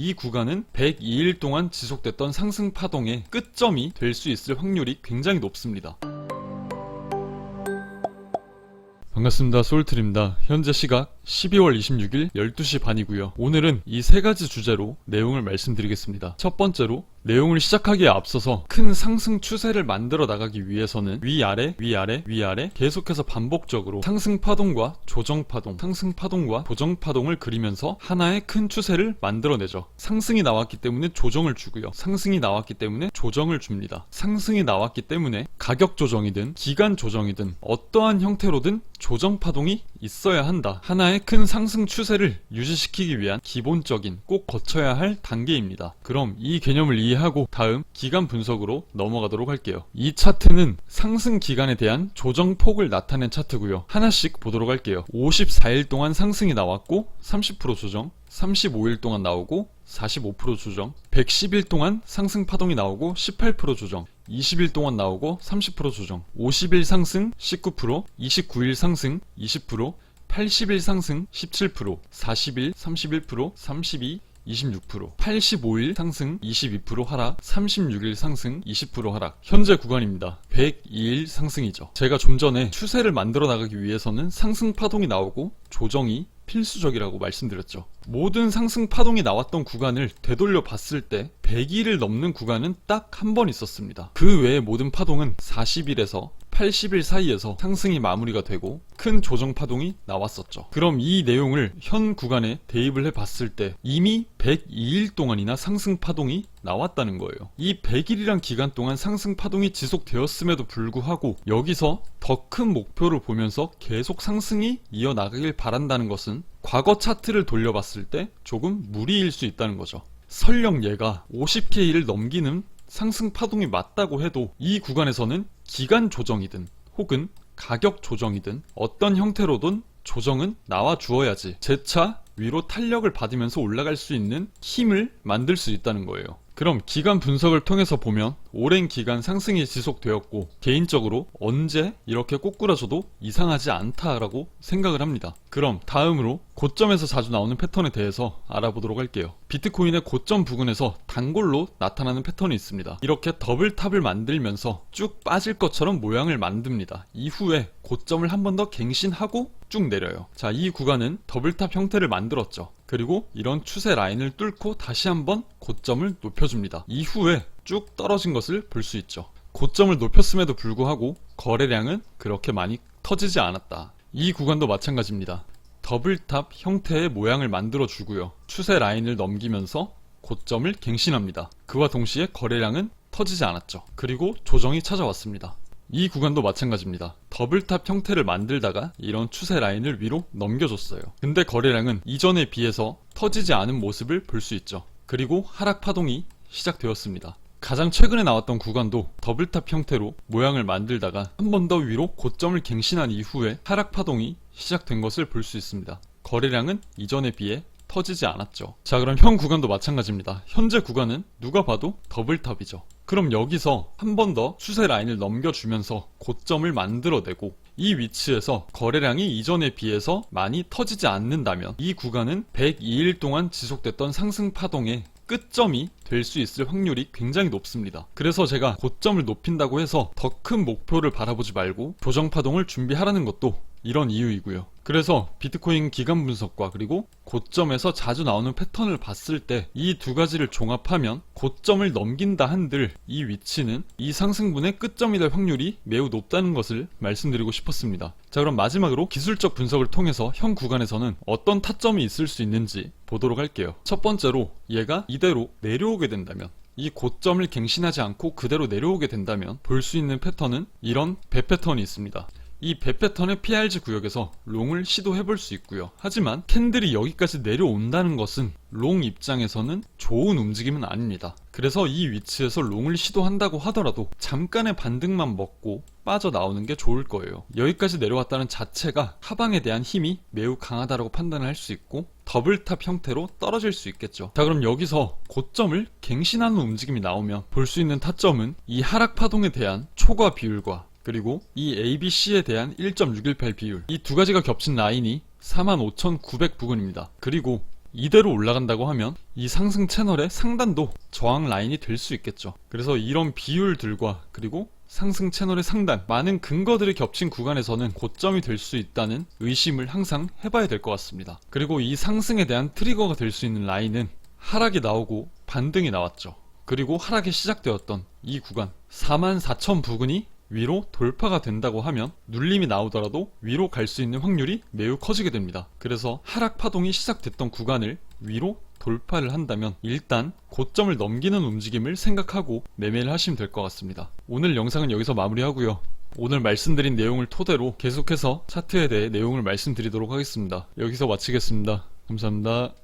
이 구간은 102일 동안 지속됐던 상승 파동의 끝점이 될 수 있을 확률이 굉장히 높습니다. 반갑습니다. 소울트입니다. 현재 시각 12월 26일 12시 반이고요. 오늘은 이 세 가지 주제로 내용을 말씀드리겠습니다. 첫 번째로 내용을 시작하기에 앞서서 큰 상승 추세를 만들어 나가기 위해서는 위아래, 위아래, 위아래 계속해서 반복적으로 상승 파동과 조정 파동, 상승 파동과 조정 파동을 그리면서 하나의 큰 추세를 만들어내죠. 상승이 나왔기 때문에 조정을 주고요. 상승이 나왔기 때문에 조정을 줍니다. 상승이 나왔기 때문에 가격 조정이든 기간 조정이든 어떠한 형태로든 조정 파동이 있어야 한다. 하나의 큰 상승 추세를 유지시키기 위한 기본적인 꼭 거쳐야 할 단계입니다. 그럼 이 개념을 이해하고 다음 기간 분석으로 넘어가도록 할게요. 이 차트는 상승 기간에 대한 조정 폭을 나타낸 차트고요. 하나씩 보도록 할게요. 54일 동안 상승이 나왔고 30% 조정, 35일 동안 나오고 45% 조정, 110일 동안 상승 파동이 나오고 18% 조정, 20일 동안 나오고 30% 조정, 50일 상승 19%, 29일 상승 20%, 80일 상승 17%, 40일 31%, 32, 26%, 85일 상승 22% 하락, 36일 상승 20% 하락. 현재 구간입니다. 102일 상승이죠. 제가 좀 전에 추세를 만들어 나가기 위해서는 상승 파동이 나오고 조정이 필수적이라고 말씀드렸죠. 모든 상승 파동이 나왔던 구간을 되돌려 봤을 때 100일을 넘는 구간은 딱 한 번 있었습니다. 그 외의 모든 파동은 40일에서 80일 사이에서 상승이 마무리가 되고 큰 조정 파동이 나왔었죠. 그럼 이 내용을 현 구간에 대입을 해 봤을 때 이미 102일 동안이나 상승 파동이 나왔다는 거예요. 이 100일이란 기간 동안 상승 파동이 지속되었음에도 불구하고 여기서 더 큰 목표를 보면서 계속 상승이 이어나가길 바란다는 것은 과거 차트를 돌려봤을 때 조금 무리일 수 있다는 거죠. 설령 얘가 50K를 넘기는 상승 파동이 맞다고 해도 이 구간에서는 기간 조정이든 혹은 가격 조정이든 어떤 형태로든 조정은 나와 주어야지 재차 위로 탄력을 받으면서 올라갈 수 있는 힘을 만들 수 있다는 거예요. 그럼 기간 분석을 통해서 보면 오랜 기간 상승이 지속되었고 개인적으로 언제 이렇게 꼬꾸라져도 이상하지 않다라고 생각을 합니다. 그럼 다음으로 고점에서 자주 나오는 패턴에 대해서 알아보도록 할게요. 비트코인의 고점 부근에서 단골로 나타나는 패턴이 있습니다. 이렇게 더블 탑을 만들면서 쭉 빠질 것처럼 모양을 만듭니다. 이후에 고점을 한 번 더 갱신하고 쭉 내려요. 자, 이 구간은 더블탑 형태를 만들었죠. 그리고 이런 추세 라인을 뚫고 다시 한번 고점을 높여줍니다. 이후에 쭉 떨어진 것을 볼 수 있죠. 고점을 높였음에도 불구하고 거래량은 그렇게 많이 터지지 않았다. 이 구간도 마찬가지입니다. 더블탑 형태의 모양을 만들어 주고요. 추세 라인을 넘기면서 고점을 갱신합니다. 그와 동시에 거래량은 터지지 않았죠. 그리고 조정이 찾아왔습니다. 이 구간도 마찬가지입니다. 더블탑 형태를 만들다가 이런 추세 라인을 위로 넘겨줬어요. 근데 거래량은 이전에 비해서 터지지 않은 모습을 볼 수 있죠. 그리고 하락 파동이 시작되었습니다. 가장 최근에 나왔던 구간도 더블탑 형태로 모양을 만들다가 한 번 더 위로 고점을 갱신한 이후에 하락 파동이 시작된 것을 볼 수 있습니다. 거래량은 이전에 비해 터지지 않았죠. 자, 그럼 현 구간도 마찬가지입니다. 현재 구간은 누가 봐도 더블탑이죠. 그럼 여기서 한 번 더 추세 라인을 넘겨주면서 고점을 만들어내고 이 위치에서 거래량이 이전에 비해서 많이 터지지 않는다면 이 구간은 102일 동안 지속됐던 상승 파동의 끝점이 될 수 있을 확률이 굉장히 높습니다. 그래서 제가 고점을 높인다고 해서 더 큰 목표를 바라보지 말고 조정 파동을 준비하라는 것도 이런 이유이고요. 그래서 비트코인 기간 분석과 그리고 고점에서 자주 나오는 패턴을 봤을 때 이 두 가지를 종합하면 고점을 넘긴다 한들 이 위치는 이 상승분의 끝점이 될 확률이 매우 높다는 것을 말씀드리고 싶었습니다. 자 그럼 마지막으로 기술적 분석을 통해서 현 구간에서는 어떤 타점이 있을 수 있는지 보도록 할게요. 첫 번째로 얘가 이대로 내려오게 된다면 이 고점을 갱신하지 않고 그대로 내려오게 된다면 볼 수 있는 패턴은 이런 배 패턴이 있습니다. 이 배 패턴의 PRG 구역에서 롱을 시도해 볼 수 있고요. 하지만 캔들이 여기까지 내려온다는 것은 롱 입장에서는 좋은 움직임은 아닙니다. 그래서 이 위치에서 롱을 시도한다고 하더라도 잠깐의 반등만 먹고 빠져나오는 게 좋을 거예요. 여기까지 내려왔다는 자체가 하방에 대한 힘이 매우 강하다고 판단을 할 수 있고 더블탑 형태로 떨어질 수 있겠죠. 자 그럼 여기서 고점을 갱신하는 움직임이 나오면 볼 수 있는 타점은 이 하락 파동에 대한 초과 비율과 그리고 이 ABC에 대한 1.618 비율 이 두 가지가 겹친 라인이 45,900 부근입니다. 그리고 이대로 올라간다고 하면 이 상승 채널의 상단도 저항 라인이 될 수 있겠죠. 그래서 이런 비율들과 그리고 상승 채널의 상단, 많은 근거들이 겹친 구간에서는 고점이 될 수 있다는 의심을 항상 해봐야 될 것 같습니다. 그리고 이 상승에 대한 트리거가 될 수 있는 라인은 하락이 나오고 반등이 나왔죠. 그리고 하락이 시작되었던 이 구간 44,000 부근이 위로 돌파가 된다고 하면 눌림이 나오더라도 위로 갈 수 있는 확률이 매우 커지게 됩니다. 그래서 하락 파동이 시작됐던 구간을 위로 돌파를 한다면 일단 고점을 넘기는 움직임을 생각하고 매매를 하시면 될 것 같습니다. 오늘 영상은 여기서 마무리하고요. 오늘 말씀드린 내용을 토대로 계속해서 차트에 대해 내용을 말씀드리도록 하겠습니다. 여기서 마치겠습니다. 감사합니다.